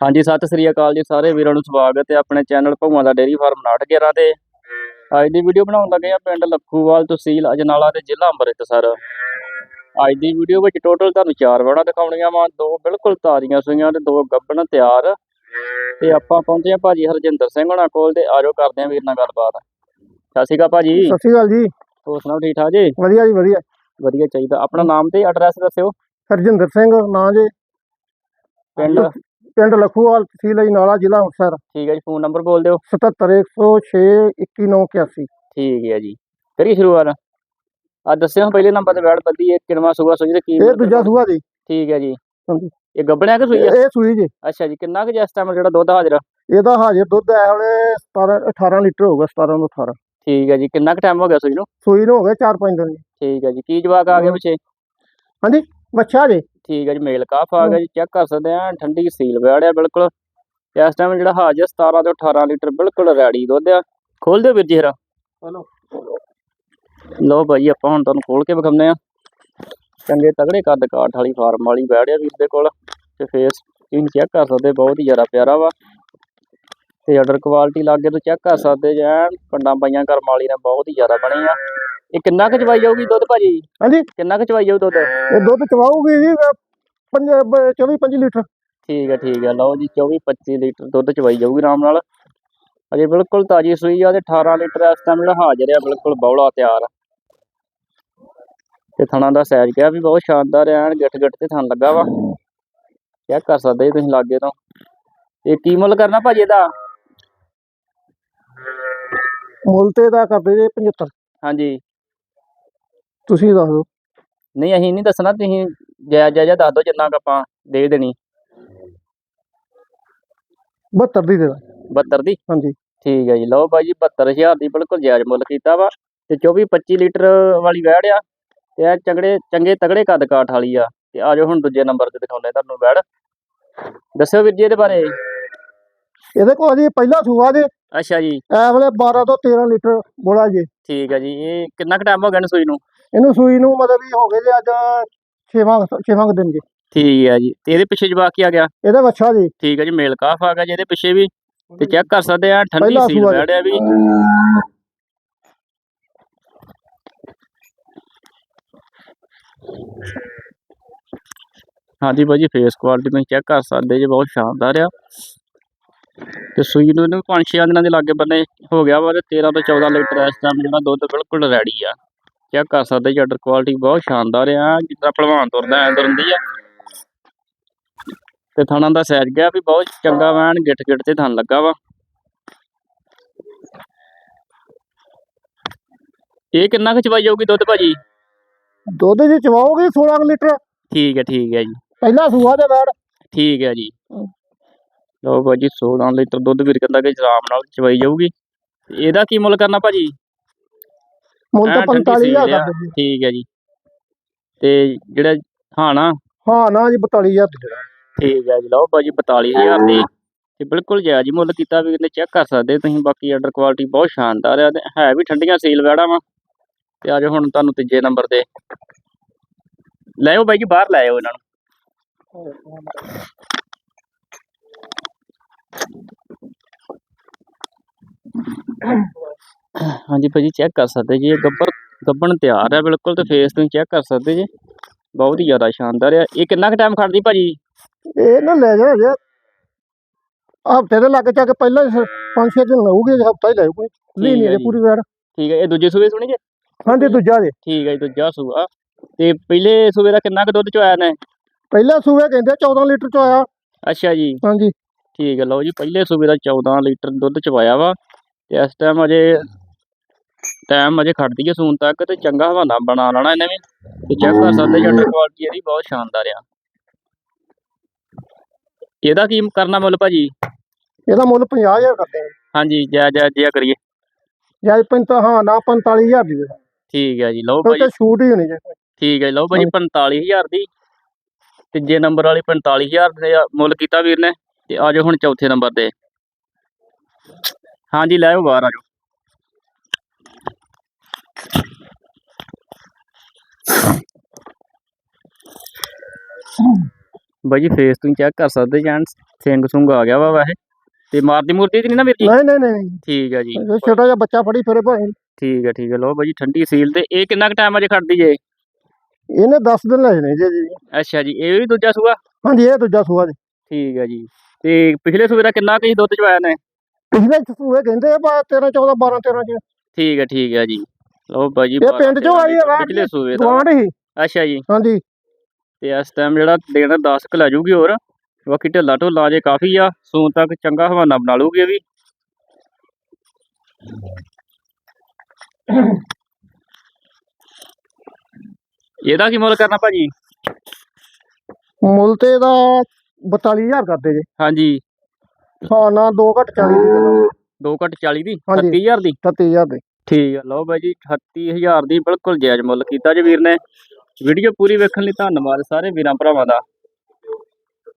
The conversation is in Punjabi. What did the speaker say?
ਹਾਂਜੀ ਸਤਿ ਸ੍ਰੀ ਅਕਾਲ ਜੀ ਸਾਰੇ ਵੀਰਾਂ ਨੂੰ ਸਵਾਗਤ ਹੈ ਆਪਣੇ ਚੈਨਲ ਭਗਵਾਨ ਦਾ ਡੇਅਰੀ ਫਾਰਮ 911 ਤੇ। ਅੱਜ ਦੀ ਵੀਡੀਓ ਬਣਾਉਣ ਲੱਗੇ ਆ ਪਿੰਡ ਲੱਖੂਵਾਲ ਤਹਿਸੀਲ ਅਜਨਾਲਾ ਤੇ ਜ਼ਿਲ੍ਹਾ ਅੰਮ੍ਰਿਤਸਰ। ਅੱਜ ਦੀ ਵੀਡੀਓ ਵਿੱਚ ਟੋਟਲ ਤੁਹਾਨੂੰ ਚਾਰ ਵੜਾ ਦਿਖਾਉਣੀਆਂ ਵਾ ਦੋ ਬਿਲਕੁਲ ਤਾਜ਼ੀਆਂ ਸੂਈਆਂ ਤੇ ਦੋ ਗੱਬਣ ਤਿਆਰ। ਤੇ ਆਪਾਂ ਪਹੁੰਚੇ ਆ ਭਾਜੀ ਹਰਜਿੰਦਰ ਸਿੰਘ ਹੋਣਾ ਕੋਲ ਤੇ ਆਜੋ ਕਰਦੇ ਆ ਵੀਰ ਨਾਲ ਗੱਲਬਾਤ। ਸਤਿ ਸ਼੍ਰੀ ਅਕਾਲ ਭਾਜੀ। ਸਤਿ ਸ਼੍ਰੀ ਅਕਾਲ ਜੀ। ਹੋਰ ਸੁਣਾਓ ਠੀਕ ਠਾਕ ਜੀ? ਵਧੀਆ ਜੀ ਵਧੀਆ। ਵਧੀਆ ਚਾਹੀਦਾ। ਆਪਣਾ ਨਾਮ ਤੇ ਐਡਰੈਸ ਦੱਸਿਓ। ਹਰਜਿੰਦਰ ਸਿੰਘ ਨਾਂ ਜੇ। ਪਿੰਡ? ਪਿੰਡ ਲਖੂਵਾਲ ਤਹਿਸੀਲ ਅਜਨਾਲਾ ਜ਼ਿਲ੍ਹਾ ਅੰਮ੍ਰਿਤਸਰ। ਠੀਕ ਹੈ ਜੀ ਫੋਨ ਨੰਬਰ ਬੋਲ ਦਿਓ। 77106 21981 ਠੀਕ ਹੈ ਜੀ। ਕਰੀ ਸ਼ੁਰੂਆਤ। ਆ ਦੱਸਿਓ ਪਹਿਲੇ ਨੰਬਰ ਤੇ ਬੈਠ ਬੱਦੀ ਇਹ ਕਿੰਨਵਾ ਸੂਆ ਸੋਜੀ ਤੇ ਕੀ ਇਹ ਦੂਜਾ ਸੂਆ ਜੀ। ਠੀਕ ਹੈ ਜੀ। ਹਾਂਜੀ। ਇਹ ਗੱਬਣਿਆ ਕਿ ਸੂਈ ਇਹ ਸੂਈ ਜੀ। ਅੱਛਾ ਜੀ ਕਿੰਨਾ ਕੁ ਜਿਸ ਟਾਈਮ ਜਿਹੜਾ ਦੁੱਧ ਹਾਜ਼ਰ? ਇਹਦਾ ਹਾਜ਼ਰ ਦੁੱਧ ਹੈ ਹਲੇ 17 18 ਲੀਟਰ ਹੋਊਗਾ 17 ਤੋਂ 18 ਠੀਕ ਹੈ ਜੀ ਕਿੰਨਾ ਕੁ ਟਾਈਮ ਹੋ ਗਿਆ ਸੂਈ ਨੂੰ? ਸੂਈ ਨੂੰ ਹੋ ਗਏ 4-5 ਦਿਨ। ਠੀਕ ਹੈ ਜੀ ਕੀ ਜਵਾਕ ਆ ਗਿਆ ਪਿੱਛੇ? ਹਾਂਜੀ ਬੱਚਾ ਜੀ। ਠੀਕ ਹੈ ਜੀ ਮੇਲ ਕਾਫ ਆ ਗਿਆ ਜੀ ਚੈੱਕ ਕਰ ਸਕਦੇ ਆ ਠੰਡੀ ਸੀਲ ਵੜਿਆ ਬਿਲਕੁਲ। ਇਸ ਟਾਈਮ ਜਿਹੜਾ ਹਾਜ਼ਰ 17 ਤੋਂ 18 ਲੀਟਰ ਬਿਲਕੁਲ ਰੈਡੀ ਦੁੱਧ ਆ। ਖੋਲ ਦਿਓ ਵੀਰ ਜੀ ਹਰਾ ਲਓ ਭਾਈ ਆਪਾਂ ਹੁਣ ਤੁਹਾਨੂੰ ਖੋਲ ਕੇ ਵਿਖਾਉਂਦੇ ਆ। ਚੰਗੇ ਤਗੜੇ ਕੱਦ ਕਾਠ ਵਾਲੀ ਫਾਰਮ ਵਾਲੀ ਬੈੜਿਆ ਵੀਰ ਦੇ ਕੋਲ। ਤੇ ਫੇਸ ਤੁਸੀਂ ਚੈੱਕ ਕਰ ਸਕਦੇ ਬਹੁਤ ਹੀ ਜ਼ਿਆਦਾ ਪਿਆਰਾ ਵਾ। ਤੇ ਆਰਡਰ ਕੁਆਲਿਟੀ ਲਾਗੇ ਤੋਂ ਚੈੱਕ ਕਰ ਸਕਦੇ ਜੇ ਐਨ ਕੰਡਾਂ ਪਾਈਆਂ ਕਰਮ ਵਾਲੀ ਨੇ ਬਹੁਤ ਹੀ ਜ਼ਿਆਦਾ ਬਣੀ ਆ। ਇਹ ਕਿੰਨਾ ਕੁ ਚਵਾਈ ਜਾਊਗੀ ਦੁੱਧ ਭਾਜੀ? ਹਾਂਜੀ। ਕਿੰਨਾ ਕੁ ਚਵਾਈ ਜਾਊ ਦੁੱਧ? ਇਹ ਦੁੱਧ ਚਵਾਉਗੀ ਜੀ 24-25 ਲੀਟਰ। ਠੀਕ ਹੈ ਠੀਕ ਹੈ ਲਓ ਜੀ 24 25 ਲੀਟਰ ਦੁੱਧ ਚਵਾਈ ਜਾਊਗੀ ਆਰਾਮ ਨਾਲ। ਅਜੇ ਬਿਲਕੁਲ ਤਾਜੀ ਸੂਈ ਆ ਤੇ 18 ਲੀਟਰ ਇਸ ਟਾਈਮ ਜਿਹੜਾ ਹਾਜ਼ਰ ਆ ਬਿਲਕੁਲ ਬੌਲਾ ਤਿਆਰ। ਤੇ ਥਣਾ ਦਾ ਸਾਈਜ਼ ਕਿਹਾ ਵੀ ਬਹੁਤ ਸ਼ਾਨਦਾਰ ਆ ਐਨ ਗਿੱਠ ਗਿੱਠ ਤੇ ਥਣ ਲੱਗਾ ਵਾ। ਚੈੱਕ ਕਰ ਸਕਦੇ ਜੀ ਤੁਸੀਂ ਲਾਗੇ ਤੋਂ? ਇਹ ਕੀ ਮੁੱਲ ਕਰਨਾ ਭਾਜੀ ਇਹਦਾ? ਮੁੱਲ ਤੇ ਦਾ ਕਰਦੇ ਜੇ 75 ਹਾਂਜੀ। ਤੁਸੀਂ ਦੱਸ ਦਿਓ। ਨਹੀਂ ਅਸੀਂ ਨਹੀਂ ਦੱਸਣਾ ਤੁਸੀਂ ਜਾਇਜ਼ ਜਾਇਜ਼ ਦੱਸ ਦਿਓ ਜਿੰਨਾ ਕੁ ਆਪਾਂ ਦੇ ਦੇਣੀ। 72 ਦੀ ਦੇ ਦਾਂ 72 ਦੀ? ਹਾਂਜੀ। ਠੀਕ ਹੈ ਜੀ। ਲਓ ਬਾਈ ਜੀ 72000 ਦੀ ਬਿਲਕੁਲ ਜਾਇਜ਼ ਮੁੱਲ ਕੀਤਾ ਵਾ ਤੇ 24 25 ਲੀਟਰ ਵਾਲੀ ਵੈੜ ਆ ਤੇ ਇਹ ਚੰਗੜੇ ਚੰਗੇ ਤਗੜੇ ਕੱਦ ਕਾਠ ਵਾਲੀ ਆ ਤੇ ਆਜੋ ਹੁਣ ਦੂਜੇ ਨੰਬਰ ਤੇ ਦਿਖਾਉਂਦੇ ਤੁਹਾਨੂੰ ਵੈੜ। ਦੱਸਿਓ ਵੀਰ ਜੀ ਇਹਦੇ ਬਾਰੇ। ਇਹਦੇ ਕੋਲ ਜੀ ਪਹਿਲਾ ਸੂਆ ਜੇ। ਅੱਛਾ ਜੀ। ਇਹ ਵੇਲੇ 12 ਤੋਂ 13 ਲੀਟਰ ਬੋਲਾ ਜੀ। ਠੀਕ ਹੈ ਜੀ। ਇਹ ਕਿੰਨਾ ਕੁ ਟਾਈਮ ਹੋ ਗਿਆ ਨੂੰ ਸੂਈ ਨੂੰ? ਇਹਨੂੰ ਸੂਈ ਨੂੰ ਮਤਲਬ ਵੀ ਹੋ ਗਏ ਜੀ ਅੱਜ 6ਵਾਂ 6ਵਾਂ ਦਿਨ ਜੀ। ਠੀਕ ਹੈ ਜੀ। ਤੇ ਇਹਦੇ ਪਿੱਛੇ ਜਵਾਕ ਕੀ ਆ ਗਿਆ? ਇਹਦੇ ਬੱਚਾ ਜੀ। ਠੀਕ ਹੈ ਜੀ ਮੇਲ ਕਾਫ ਆ ਗਿਆ ਜੀ ਇਹਦੇ ਪਿੱਛੇ ਵੀ। ਤੇ ਚੈੱਕ ਕਰ ਸਕਦੇ ਆ ਠੰਡੀ ਪਹਿਲਾ ਸੀਲ ਸੂਆ ਜੀ। ਵੈੜ ਆ ਵੀ। ਹਾਂਜੀ ਭਾਜੀ ਫੇਸ ਕੁਆਲਿਟੀ ਤੁਸੀਂ ਚੈੱਕ ਕਰ ਸਕਦੇ ਜੀ ਬਹੁਤ ਸ਼ਾਨਦਾਰ ਆ। ਤੇ ਸੂਈ ਨੂੰ ਇਹਨੂੰ ਪੰਜ ਛੇ ਦਿਨਾਂ ਦੇ ਲਾਗੇ ਬੰਨੇ ਹੋ ਗਿਆ ਵਾ ਤੇ 13 ਤੋਂ 14 ਲੀਟਰ ਇਸ ਟਾਈਮ ਜਿਹੜਾ ਦੁੱਧ ਬਿਲਕੁਲ ਰੈਡੀ ਆ। ਚੈੱਕ ਕਰ ਸਕਦੇ ਜੀ ਆਰਡਰ ਕੁਆਲਿਟੀ ਬਹੁਤ ਸ਼ਾਨਦਾਰ ਆ ਜਿੱਦਾਂ ਭਲਵਾਨ ਤੁਰਦਾ ਐ ਤੁਰਦੀ ਆ। ਤੇ ਥਣਾ ਦਾ ਸਾਈਜ਼ ਗਿਆ ਵੀ ਬਹੁਤ ਚੰਗਾ ਵੈਨ ਗਿੱਠ ਗਿੱਠ ਤੇ ਥਣ ਲੱਗਾ ਵਾ। ਇਹ ਕਿੰਨਾ ਕੁ ਚਵਾਈ ਜਾਊਗੀ ਦੁੱਧ ਭਾਜੀ? ਦੁੱਧ ਜੀ ਚਵਾਓਗੇ 16 ਕੁ ਲੀਟਰ। ਠੀਕ ਹੈ ਠੀਕ ਹੈ ਜੀ। ਪਹਿਲਾ ਸੂਆ ਦੇ ਬੈੜ ਠੀਕ ਹੈ ਜੀ। ਲਓ ਭਾਜੀ 16 ਲੀਟਰ ਦੁੱਧ ਵੀਰ ਕਹਿੰਦਾ ਕਿ ਆਰਾਮ ਨਾਲ ਚਵਾਈ ਜਾਊਗੀ। ਇਹਦਾ ਕੀ ਮੁੱਲ ਕਰਨਾ ਭਾਜੀ? ਮੁੱਲ ਤਾਂ ਐਨ ਠੰਡੀ 45000 ਸੀਲ ਆ। ਕਰ ਦਿੰਦੇ ਠੀਕ ਹੈ ਜੀ। ਤੇ ਜਿਹੜਾ ਹਾਂ ਨਾ? ਹਾਂ ਨਾ ਜੀ 42000 ਦੀ ਦੇ ਦਾਂ। ਠੀਕ ਹੈ ਜੀ ਲਓ ਭਾਜੀ 42000 ਦੀ। ਤੇ ਬਿਲਕੁਲ ਜਾਇਜ਼ ਹੀ ਮੁੱਲ ਕੀਤਾ ਵੀ ਕਹਿੰਦੇ ਚੈੱਕ ਕਰ ਸਕਦੇ ਤੁਸੀਂ। ਬਾਕੀ ਆਰਡਰ ਕੁਆਲਿਟੀ ਬਹੁਤ ਸ਼ਾਨਦਾਰ ਆ ਤੇ ਹੈ ਵੀ ਠੰਡੀਆਂ ਸੀਲ ਵੈੜਾ ਵਾ। ਤੇ ਆਜੋ ਹੁਣ ਤੁਹਾਨੂੰ ਤੀਜੇ ਨੰਬਰ ਤੇ। ਲੈ ਆਓ ਬਾਈ ਜੀ ਬਾਹਰ ਲੈ ਆਓ ਇਹਨਾਂ ਨੂੰ। ਹਾਂਜੀ ਭਾਜੀ ਚੈੱਕ ਕਰ ਸਕਦੇ ਜੀ ਇਹ ਗੱਬਰ ਗੱਬਣ ਤਿਆਰ ਹੈ ਬਿਲਕੁਲ ਤੇ ਫੇਸ ਤੁਸੀਂ ਚੈੱਕ ਕਰ ਸਕਦੇ ਜੀ। ਬਹੁਤ ਹੀ ਜ਼ਿਆਦਾ ਸ਼ਾਨਦਾਰ ਆ। ਇਹ ਕਿੰਨਾ ਕੁ ਟਾਈਮ ਖੜਦੀ ਭਾਜੀ? ਇਹ ਨਾ ਲੈ ਜਾ ਜੇ ਹਫ਼ਤੇ ਦੇ ਲੱਗ ਚਾ ਕੇ ਪਹਿਲਾਂ 5-6 ਦਿਨ ਲਊਗੇ ਹਫਤਾ ਹੀ ਲਾਊਗੇ ਨਹੀਂ ਨਹੀਂ ਹੈ। ਪੂਰੀ ਵੇੜ ਠੀਕ ਹੈ ਇਹ ਦੂਜੇ ਸੂਏ ਸੁਣੀ ਜੇ? ਹਾਂਜੀ ਦੂਜਾ ਜੀ। ਠੀਕ ਹੈ ਜੀ ਦੂਜਾ ਸੂਆ ਤੇ ਪਹਿਲੇ ਸੂਏ ਦਾ ਕਿੰਨਾ ਕੁ ਦੁੱਧ ਚੋਇਆ ਨੇ ਪਹਿਲਾ ਸੂਏ ਕਹਿੰਦੇ 14 ਲੀਟਰ ਚ ਆਇਆ ਅੱਛਾ ਜੀ। ਹਾਂਜੀ। ਠੀਕ ਹੈ ਲਓ ਜੀ ਪਹਿਲੇ ਸੂਬੇ ਦਾ 14 ਲੀਟਰ ਦੁੱਧ ਚਵਾਇਆ ਵਾ। ਤੇ ਇਸ ਟਾਈਮ ਅਜੇ ਟਾਈਮ ਅਜੇ ਖੜਦੀ ਹੈ ਸੂਨ ਤੱਕ ਤੇ ਚੰਗਾ ਹਵਾਨਾ ਬਣਾ ਲੈਣਾ ਇਹਨੇ ਵੀ। ਤੇ ਚੈੱਕ ਕਰ ਸਕਦੇ ਜੱਟਰ ਕੁਆਲਿਟੀ ਇਹਦੀ ਬਹੁਤ ਸ਼ਾਨਦਾਰ ਆ। ਇਹਦਾ ਕੀ ਕਰਨਾ ਮੁੱਲ ਭਾਜੀ? ਇਹਦਾ ਮੁੱਲ 50000 ਕਰਦੇ ਆ। ਹਾਂਜੀ ਜੈ ਜੈ ਜੈ ਕਰੀਏ। ਜਾਂ ਪੰਤਾ ਹਾਂ ਨਾ 45000 ਦੀ। ਠੀਕ ਹੈ ਜੀ ਲਓ ਭਾਜੀ। ਤਾਂ ਛੂਟ ਹੀ ਹੋਣੀ ਚਾਹੀਦੀ ਠੀਕ ਹੈ ਜੀ, ਲਓ ਭਾਜੀ 45000 ਦੀ। ਤੀਜੇ ਨੰਬਰ ਵਾਲੀ 45000 ਦੇ ਮੁੱਲ ਕੀਤਾ ਵੀਰ ਨੇ। ਤੇ ਆਜੋ ਹੁਣ ਚੌਥੇ ਨੰਬਰ ਤੇ। ਹਾਂਜੀ ਲੈ ਆਓ ਬਾਹਰ ਆਜੋ ਬਾਈ ਜੀ ਫੇਸ ਤੁਸੀਂ ਚੈੱਕ ਕਰ ਸਕਦੇ ਜਾਂ ਸਿੰਘ ਸੁੰਗ ਆ ਗਿਆ ਵਾ ਵੈਸੇ। ਤੇ ਮਾਰਦੀ ਮੂਰਤੀ ਤੇ ਨਹੀਂ ਨਾ ਵੀਰ ਜੀ? ਨਹੀਂ ਨਹੀਂ ਨਹੀਂ। ਠੀਕ ਹੈ ਜੀ। ਇਹ ਛੋਟਾ ਜਿਹਾ ਬੱਚਾ ਫੜੀ ਫਿਰੇ ਭਾਵੇਂ ਠੀਕ ਹੈ ਠੀਕ ਹੈ ਲਓ ਬਾਈ ਜੀ ਠੰਡੀ ਸੀਲ ਤੇ ਇਹ ਕਿੰਨਾ ਕੁ ਟਾਈਮ ਅਜੇ ਖੜਦੀ ਜੇ? ਇਹਨੇ 10 ਦਿਨ ਲੈ ਜਣੇ ਜੀ ਜੀ। ਅੱਛਾ ਜੀ ਇਹ ਵੀ ਦੂਜਾ ਸੂਆ? ਹਾਂਜੀ ਇਹ ਦੂਜਾ ਸੂਆ ਜੀ। ਠੀਕ ਹੈ ਜੀ। ਤੇ ਪਿਛਲੇ ਸੂਏ ਦਾ ਕਿੰਨਾ ਕੁ ਸੀ ਦੁੱਧ ਚਵਾਇਆ ਨੇ? ਪਿਛਲੇ ਸੂਏ ਕਹਿੰਦੇ ਆ ਬਾ 13 14 12 13 ਚ। ਠੀਕ ਹੈ ਠੀਕ ਹੈ ਜੀ। ਲਓ ਬਾਈ ਜੀ ਇਹ ਪਿੰਡ ਚੋਂ ਆਈ ਰਾਤ ਪਿਛਲੇ ਸੂਏ ਦਾ। ਗਵਾਂਢ ਹੀ। ਅੱਛਾ ਜੀ। ਹਾਂਜੀ। ਤੇ ਇਸ ਟਾਈਮ ਜਿਹੜਾ ਦਿਨ 10 ਕ ਲੈ ਜੂਗੀ ਹੋਰ ਬਾਕੀ ਢਿੱਲਾ ਢੋਲਾ ਜੇ ਕਾਫੀ ਆ ਸੂਣ ਤੱਕ ਚੰਗਾ ਹਵਾਨਾ ਬਣਾ ਲੂਗੀ ਵੀ। ਇਹਦਾ ਕੀ ਮੁੱਲ ਕਰਨਾ ਭਾਜੀ? ਮੁੱਲ ਤੇ ਦਾ 42000 ਕਰਦੇ ਜੇ। ਹਾਂਜੀ। ਹਾਂ ਨਾ 2 ਘੱਟ 40 ਦੀ ਦੇਣਾ। 2 ਘੱਟ 40 ਦੀ? ਹਾਂਜੀ। 30000 ਦੀ? 37000 ਦੇ। ਠੀਕ ਆ ਲਓ ਬਾਈ ਜੀ 38000 ਦੀ ਬਿਲਕੁਲ ਜਾਇਜ਼ ਮੁੱਲ ਕੀਤਾ ਜੀ ਵੀਰ ਨੇ। ਵੀਡੀਓ ਪੂਰੀ ਵੇਖਣ ਲਈ ਧੰਨਵਾਦ ਸਾਰੇ ਵੀਰਾਂ ਭਰਾਵਾਂ ਦਾ।